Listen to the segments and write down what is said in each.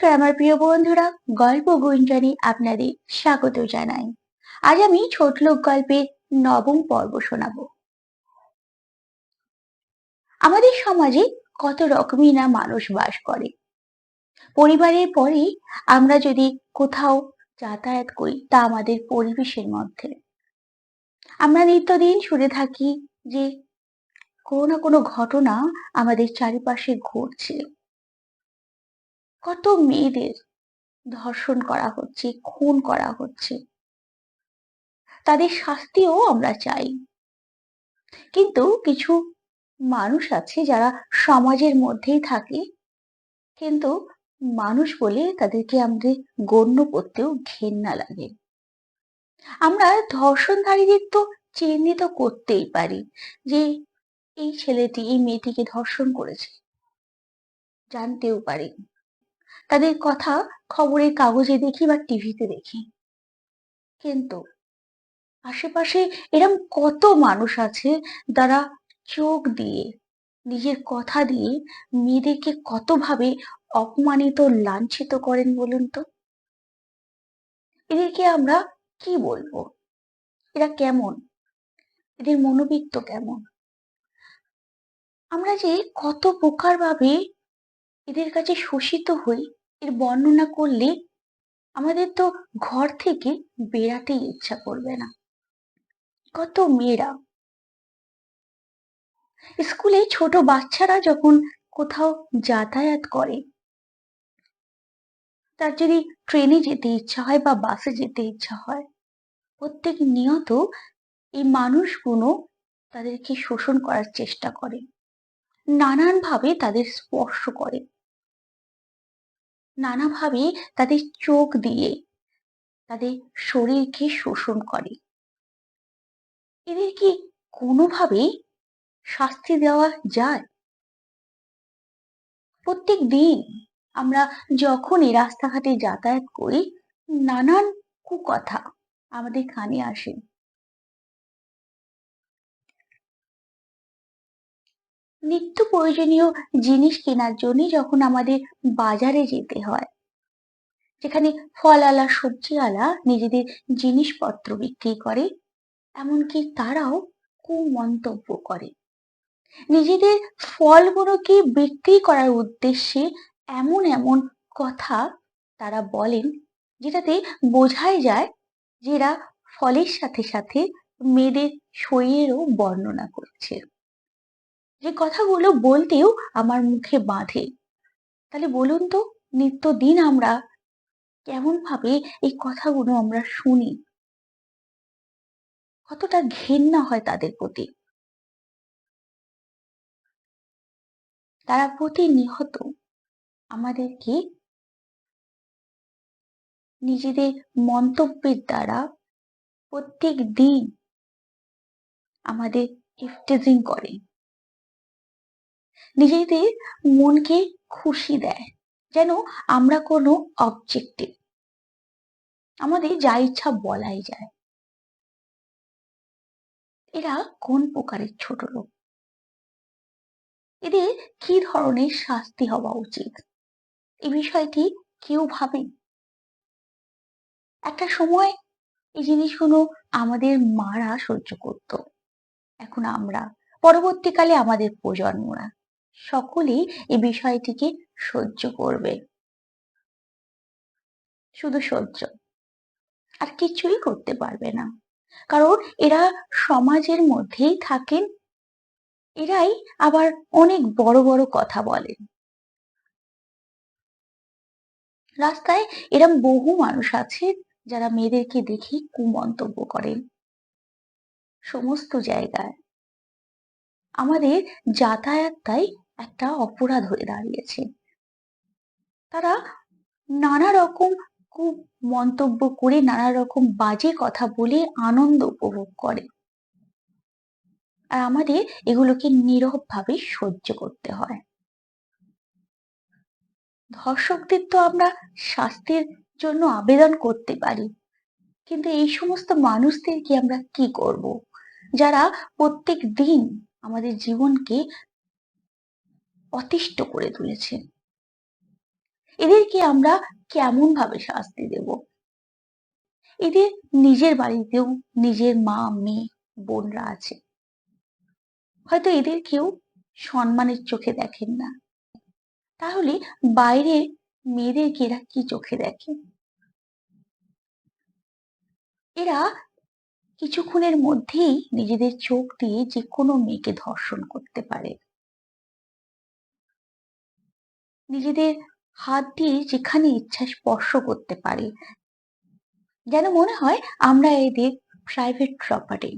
নমস্কার আমার প্রিয় বন্ধুরা, গল্প গুঞ্জনে আপনাদের স্বাগত জানাই। আজ আমি ছোট লোক গল্পের নবম পর্ব শোনাবো। আমাদের সমাজে কত রকমই না মানুষ বাস করে। পরিবারের পরে আমরা যদি কোথাও যাতায়াত করি তা আমাদের পরিবেশের মধ্যে। আমরা নিত্যদিন শুনে থাকি যে কোনো না কোনো ঘটনা আমাদের চারিপাশে ঘটছে। কত মেয়েদের ধর্ষণ করা হচ্ছে, খুন করা হচ্ছে। তাদের শাস্তিও আমরা চাই। কিন্তু কিছু মানুষ আছে যারা সমাজের মধ্যেই থাকে, কিন্তু মানুষ বলে তাদেরকে আমাদের গণ্য করতেও ঘেন্না লাগে। আমরা ধর্ষণধারীদের তো চিহ্নিত করতেই পারি যে এই ছেলেটি, এই মেয়েটিকে ধর্ষণ করেছে। জানতেও পারি। তাদের কথা খবরের কাগজে দেখি বা টিভিতে দেখি। কিন্তু আশেপাশে এরম কত মানুষ আছে যারা চোখ দিয়ে, নিজের কথা দিয়ে মেয়েদেরকে কতভাবে অপমানিত, লাঞ্ছিত করেন বলুন তো? এদেরকে আমরা কি বলব? এরা কেমন? এদের মনোবিত্ত কেমন? আমরা যে কত প্রকার ভাবে এদের কাছে শোষিত হই, এর বর্ণনা করলে আমাদের তো ঘর থেকে বেরাতেই ইচ্ছা করবে না। কত মেয়েরা। স্কুলে ছোট বাচ্চারা যখন কোথাও যাতায়াত করে, তার যদি ট্রেনে যেতে ইচ্ছা হয় বা বাসে যেতে ইচ্ছা হয়, প্রত্যেক নিয়ত এই মানুষগুলো তাদেরকে শোষণ করার চেষ্টা করে, নানানভাবে তাদের স্পর্শ করে। নানাভাবে তাদের চোখ দিয়ে তাদের শরীরকে শোষণ করে। এদের কি কোনোভাবেই শাস্তি দেওয়া যায়। প্রত্যেক দিন আমরা যখনই রাস্তাঘাটে যাতায়াত করি, নানান কুকথা আমাদের কানে আসে। নিত্য প্রয়োজনীয় জিনিস কেনার জন্য যখন আমাদের বাজারে যেতে হয়, যেখানে ফলআলা সবজিওয়ালা নিজেদের জিনিসপত্র বিক্রি করে, এমনকি তারাও কুমন্তব্য করে। নিজেদের ফলগুলোকে বিক্রি করার উদ্দেশ্যে এমন এমন কথা তারা বলেন, যেটাতে বোঝাই যায় যে এরা ফলের সাথে সাথে মেয়েদের শরীরেরও বর্ণনা করছে। যে কথাগুলো বলতেও আমার মুখে বাঁধে। তাহলে বলুন তো, নিত্যদিন আমরা কেমন ভাবে এই কথাগুলো আমরা শুনি? কতটা ঘেন্না হয় তাদের প্রতি। তারা প্রতিনিহত আমাদেরকে নিজেদের মন্তব্যের দ্বারা প্রত্যেক দিন আমাদের ইফটেজিং করে। নিজেদের মনকে খুশি দেয়, যেন আমরা কোনো অবজেক্টিভ আমাদের যা ইচ্ছা বলাই যায়। এরা কোন প্রকারের ছোট লোক? এদের কি ধরনের শাস্তি হওয়া উচিত? এই বিষয়টি কেউ ভাবে একটা সময় এই জিনিসগুলো আমাদের মারা সহ্য করত। এখন আমরা, পরবর্তীকালে আমাদের প্রজন্মরা সকলেই এই বিষয়টিকে সহ্য করবে। শুধু সহ্য। আর কিছুই করতে পারবে না। কারণ এরা সমাজের মধ্যেই থাকেন। এরাই আবার অনেক বড় বড় কথা বলেন। রাস্তায় এরম বহু মানুষ আছে যারা মেয়েদেরকে দেখে কুমন্তব্য করেন। সমস্ত জায়গায়। আমাদের যাতায়াত তাই একটা অপরাধ হয়ে দাঁড়িয়েছে। তারা নানা রকম খুব মন্তব্য করে, নানা রকম বাজে কথা বলে আনন্দ উপভোগ করে। আর আমাদের এগুলোকে নীরব ভাবে সহ্য করতে হয়। ধর্ষকদের তো আমরা শাস্তির জন্য আবেদন করতে পারি, কিন্তু এই সমস্ত মানুষদেরকে আমরা কি করব? যারা প্রত্যেক দিন আমাদের জীবনকে অতিষ্ঠ করে তুলেছে। এদেরকে আমরা কেমন ভাবে শাস্তি দেব? এদের নিজের বাড়িতেও নিজের মা, মেয়ে, বোনরা আছে। হয়তো এদের কেউ সম্মানের চোখে দেখেন না। তাহলে বাইরে মেয়েদেরকে এরা কি চোখে দেখে? এরা কিছুক্ষণের মধ্যেই নিজেদের চোখ দিয়ে যে কোনো মেয়েকে ধর্ষণ করতে পারে। নিজেদের হাত দিয়ে যেখানে ইচ্ছা স্পর্শ করতে পারে। যেন মনে হয় আমরা এদের প্রাইভেট প্রপার্টি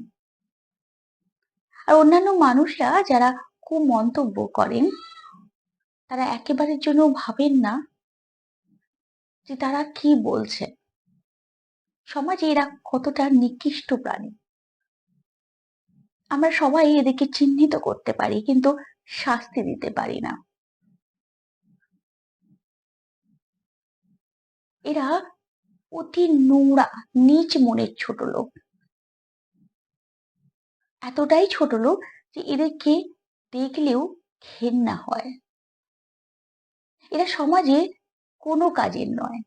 আর অন্যান্য মানুষরা যারা কুমন্তব্য করেন, তারা একেবারের জন্য ভাবেন না যে তারা কি বলছে। সমাজে এরা কতটা নিকৃষ্ট প্রাণী। আমরা সবাই এদেরকে চিহ্নিত করতে পারি, কিন্তু শাস্তি দিতে পারি না। এরা অতি নোংরা, নিচ মনের ছোট লোক। এতটাই ছোট লোক যে এদেরকে দেখলেও ঘেন্না হয়। এরা সমাজে কোনো কাজের নয়।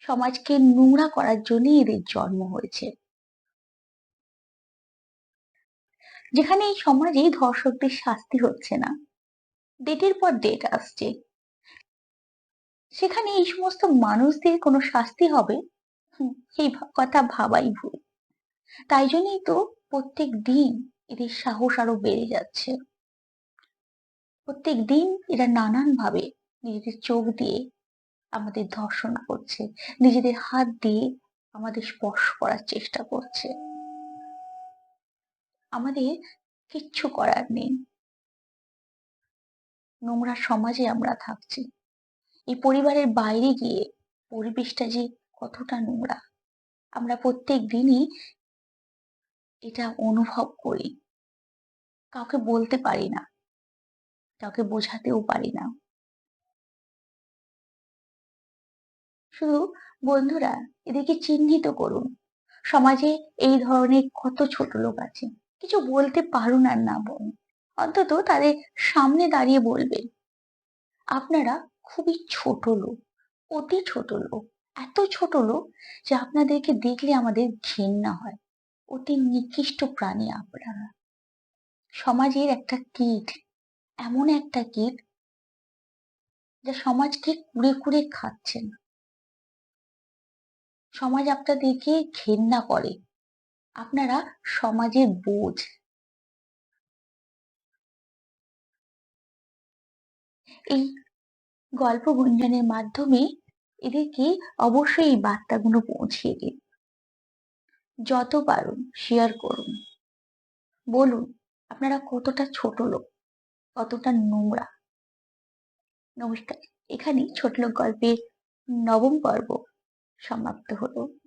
সমাজকে নোংরা করার জন্যই এদের জন্ম হয়েছে। যেখানে এই সমাজে ধর্ষকদের শাস্তি হচ্ছে না। ডেটের পর ডেট আসছে। সেখানে এই সমস্ত মানুষদের কোনো শাস্তি হবে? এই কথা ভাবাই ভুল। তাই জন্যই তো প্রত্যেক দিন এদের সাহস আরও বেড়ে যাচ্ছে। প্রত্যেক দিন এরা নানান ভাবে নিজেদের চোখ দিয়ে আমাদের ধর্ষণ করছে, নিজেদের হাত দিয়ে আমাদের স্পর্শ করার চেষ্টা করছে। আমাদের কিচ্ছু করার নেই। নোংরা সমাজে আমরা থাকছি। এই পরিবারের বাইরে গিয়ে পরিবেশটা যে কতটা নোংরা। আমরা প্রত্যেক দিনই এটা অনুভব করি। কাউকে বলতে পারি না। কাউকে বোঝাতেও পারি না। শুধু বন্ধুরা, এদেরকে চিহ্নিত করুন। সমাজে এই ধরনের কত ছোট লোক আছে। কিছু বলতে পারুন আর না বলুন। অন্তত তাদের সামনে দাঁড়িয়ে বলবেন। আপনারা খুবই ছোট লোক, অতি ছোট লোক, এত ছোট লোক যে আপনাদেরকে দেখলে আমাদের ঘেন্না হয়। অতি নিকৃষ্ট প্রাণী আপনারা। সমাজের একটা কীট, এমন একটা কীট যা সমাজকে কুড়ে কুড়ে খাচ্ছেন সমাজ আপনাদেরকে ঘেন্না করে। আপনারা সমাজের বোঝ। এই গল্প গুঞ্জনের মাধ্যমে এদেরকে অবশ্যই এই বার্তাগুলো পৌঁছিয়ে দিন। যত পারুন শেয়ার করুন। বলুন, আপনারা কতটা ছোট লোক, কতটা নোংরা। নমস্কার। এখানেই ছোট লোক গল্পের নবম পর্ব সমাপ্ত হলো।